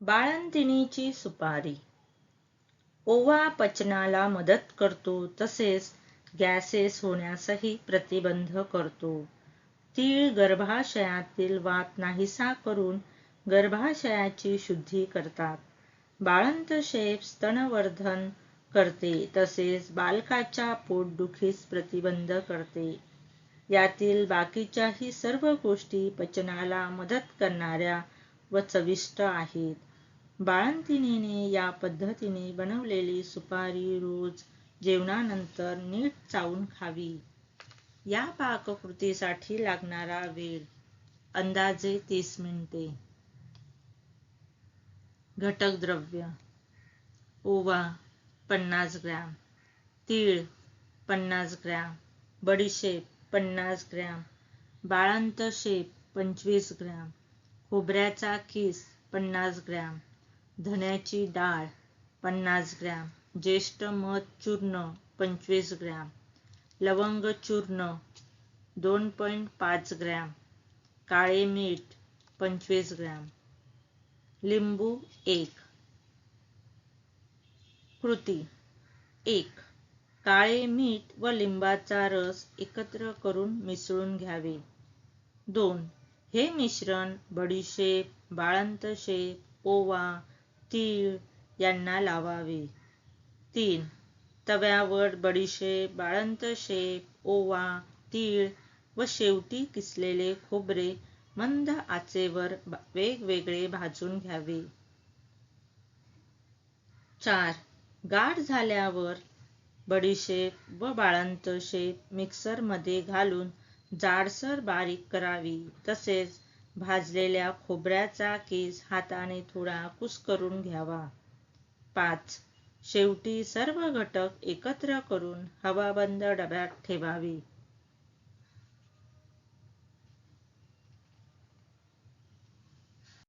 बाळंतिणीची सुपारी. ओवा पचनाला मदत करतो तसेच गॅसेस होण्यासही प्रतिबंध करतो. तीळ गर्भाशयातील वात नाहीसा करून गर्भाशयाची शुद्धी करतात. बाळंत शेप स्तनवर्धन करते तसेच बालकाच्या पोटदुखीस प्रतिबंध करते. यातील बाकीच्याही सर्व गोष्टी पचनाला मदत करणाऱ्या व चविष्ट आहेत. बाळंतिणीने या पद्धतीने बनवलेली सुपारी रोज जेवणानंतर नीट चावून खावी. या पाककृतीसाठी लागणारा वेळ अंदाजे तीस मिनिटे. घटक द्रव्य ओवा पन्नास ग्रॅम तीळ पन्नास ग्रॅम बडीशेप पन्नास ग्रॅम बाळंत शेप पंचवीस ग्रॅम खोबऱ्याचा किस पन्नास ग्रॅम धण्याची डाळ पन्नास ग्रॅम. ज्येष्ठ मध चूर्ण पंचवीस ग्रॅम. लवंग चूर्ण दोन पॉईंट पाच ग्रॅम. काळे मीठ पंचवीस ग्रॅम. लिंबू एक. कृती एक. काळे मीठ व लिंबाचा रस एकत्र करून मिसळून घ्यावे. दोन. हे मिश्रण बडीशेप बाळंत शेप ओवा तीळ यांना लावावे. तीन तव्यावर बडीशेप बाळंत शेप ओवा तीळ व शेवटी किसलेले खोबरे मंद आचेवर वेगवेगळे भाजून घ्यावे. चार गाठ झाल्यावर बडीशेप व बाळंत शेप मिक्सरमध्ये घालून जाडसर बारीक करावी. तसेच भाजलेल्या खोबऱ्याचा केस हाताने थोडा कुस्करून घ्यावा. पाच. शेवटी सर्व घटक एकत्र करून हवाबंद डब्यात ठेवावे.